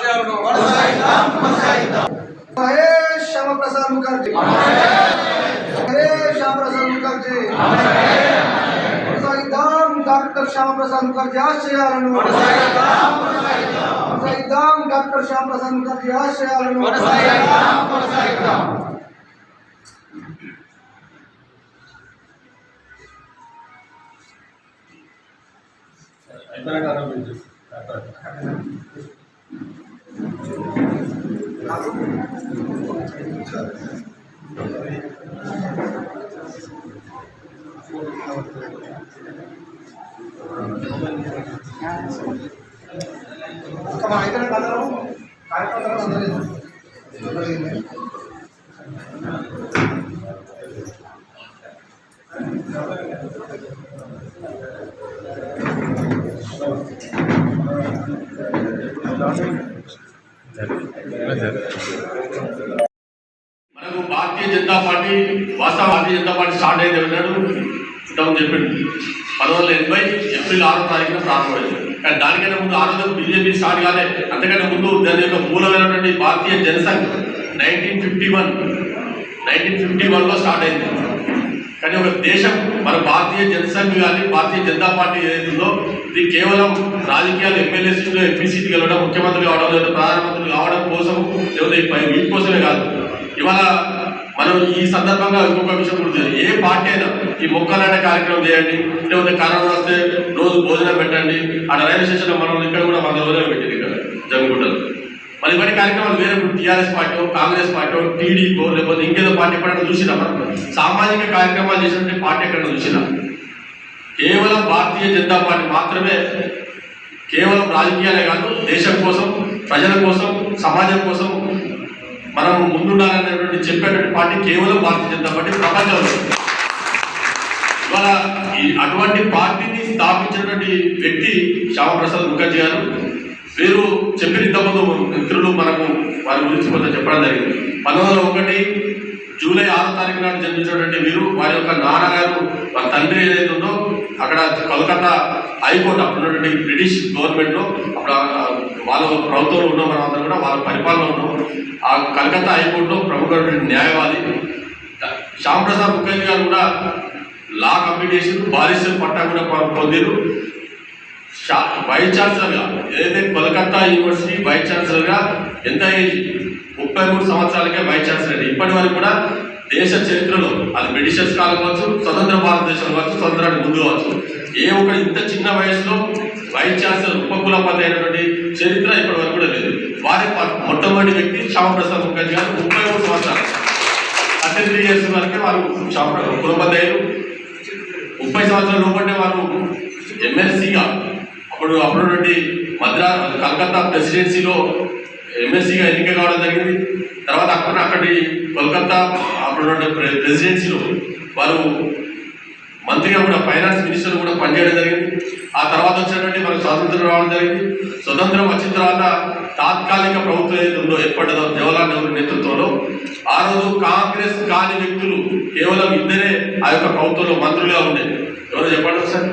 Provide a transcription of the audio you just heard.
ఆశయాలను హరే శ్యామ ప్రసాద్ ముఖర్జీ హరే శ్యామ ప్రసాద్ ముఖర్జీ కొనసాగిద్దాం డాక్టర్ శ్యామ ప్రసాద్ ముఖర్జీ ఆశయాలను కొనసాగిద్దాం డాక్టర్ శ్యామ ప్రసాద్ ముఖర్జీ ఆశయాలను కమా ఇక్కడ మనకు భారతీయ జనతా పార్టీ వాస్తవ భారతీయ జనతా పార్టీ స్టార్ట్ అయితే అన్నాడు ఇంతకుముందు చెప్పిండు. పంతొమ్మిది వందల ఎనభై ఏప్రిల్ ఆరో తారీఖున ప్రారంభమైంది. కానీ దానికైనా ముందు ఆ రోజు బీజేపీ స్టార్ట్ కాలే. అంతకంటే ముందు దాని యొక్క మూలమైనటువంటి Bharatiya Jana Sangh nineteen fifty one nineteen fifty వన్లో స్టార్ట్ అయింది. కానీ ఒక దేశం మన భారతీయ జనసంఘ్ కానీ భారతీయ జనతా పార్టీ ఏదైతుందో ఇది కేవలం రాజకీయాలు ఎమ్మెల్యే సీట్లు ఎంపీ సీట్లు గెలవడం ముఖ్యమంత్రి కావడం లేదా ప్రధానమంత్రి కావడం కోసం లేదా ఈ వీటి కోసమే కాదు. ఇవాళ మనం ఈ సందర్భంగా ఇంకొక విషయం గుర్తు ఏ పార్టీ అయినా ఈ మొక్కలాంటి కార్యక్రమం చేయండి లేకపోతే కరోనా వస్తే రోజు భోజనం పెట్టండి ఆ రైల్వే స్టేషన్లో మనం ఇక్కడ కూడా మన రోజులు పెట్టింది ఇక్కడ. మరి ఇవన్నీ కార్యక్రమాలు వేరే టీఆర్ఎస్ పార్టీ కాంగ్రెస్ పార్టీ టీడీపీ లేకపోతే ఇంకేదో పార్టీ ఎప్పుడైనా చూసినా మనం సామాజిక కార్యక్రమాలు చేసినటువంటి పార్టీ ఎక్కడైనా చూసినా. కేవలం భారతీయ జనతా పార్టీ మాత్రమే కేవలం రాజకీయాలే కాదు దేశం కోసం ప్రజల కోసం సమాజం కోసం మనం ముందుండాలనేటువంటి చెప్పేటువంటి పార్టీ కేవలం భారతీయ జనతా పార్టీ ప్రపంచంలో ఇవాళ ఈ అటువంటి పార్టీని స్థాపించినటువంటి వ్యక్తి శ్యామప్రసాద్ ముఖర్జీ గారు. వీరు చెప్పిన ఇంతకుముందు మిత్రులు మనకు వారి గురించి కొంత చెప్పడం జరిగింది. పంతొమ్మిది ఒకటి జూలై ఆరో తారీఖు నాడు జన్మించినటువంటి వీరు వారి యొక్క నాన్నగారు వారి తండ్రి ఏదైతే ఉందో అక్కడ కలకత్తా హైకోర్టు అప్పుడు ఉన్నటువంటి బ్రిటిష్ గవర్నమెంట్లో అప్పుడు వాళ్ళ ప్రభుత్వంలో ఉన్న మనం కూడా వాళ్ళ పరిపాలన ఉన్నాం ఆ కలకత్తా హైకోర్టులో ప్రముఖ న్యాయవాది శ్యామ్ ప్రసాద్ ముఖర్జీ గారు కూడా లా కంప్లీట్ చేసి బారిస్టర్ పట్టా కూడా పొందిరు. వైస్ ఛాన్సలర్గా ఏదైతే కోలకత్తా యూనివర్సిటీ వైస్ ఛాన్సలర్గా ఎంత ఏజ్ ముప్పై మూడు సంవత్సరాలకే వైస్ ఛాన్సలర్ ఇప్పటి వరకు కూడా దేశ చరిత్రలో అది బ్రిటిషర్స్ కాలం కావచ్చు స్వతంత్ర భారతదేశం కావచ్చు స్వతంత్రానికి ముందు కావచ్చు ఏ ఒక్క ఇంత చిన్న వయసులో వైస్ ఛాన్సలర్ ఉపకులపతి అయినటువంటి చరిత్ర ఇప్పటి వరకు కూడా లేదు. వారి మొట్టమొదటి వ్యక్తి శ్యామప్రసాద్ ముఖర్జీ గారు ముప్పై మూడు సంవత్సరాలు. థర్టీ త్రీ ఇయర్స్ వరకే వారు కులపద్దయ్యారు ముప్పై సంవత్సరాల లోపంటే వారు అప్పుడు నుండి మద్రా కలకత్తా ప్రెసిడెన్సీలో ఎంఎస్సీగా ఎన్నిక కావడం జరిగింది. తర్వాత అక్కడ అక్కడి కోల్కత్తా అప్పుడు ప్రెసిడెన్సీలో వారు మంత్రిగా కూడా ఫైనాన్స్ మినిస్టర్ కూడా పనిచేయడం జరిగింది. ఆ తర్వాత వచ్చినటువంటి మనకు స్వాతంత్రం రావడం జరిగింది. స్వతంత్రం వచ్చిన తర్వాత తాత్కాలిక ప్రభుత్వం ఏదైతే ఏర్పడ్డదో జవహర్లాల్ నెహ్రూ నేతృత్వంలో ఆ రోజు కాంగ్రెస్ కాని వ్యక్తులు కేవలం ఇద్దరే ఆ యొక్క ప్రభుత్వంలో మంత్రులుగా ఉండేది ఎవరో చెప్పండి సార్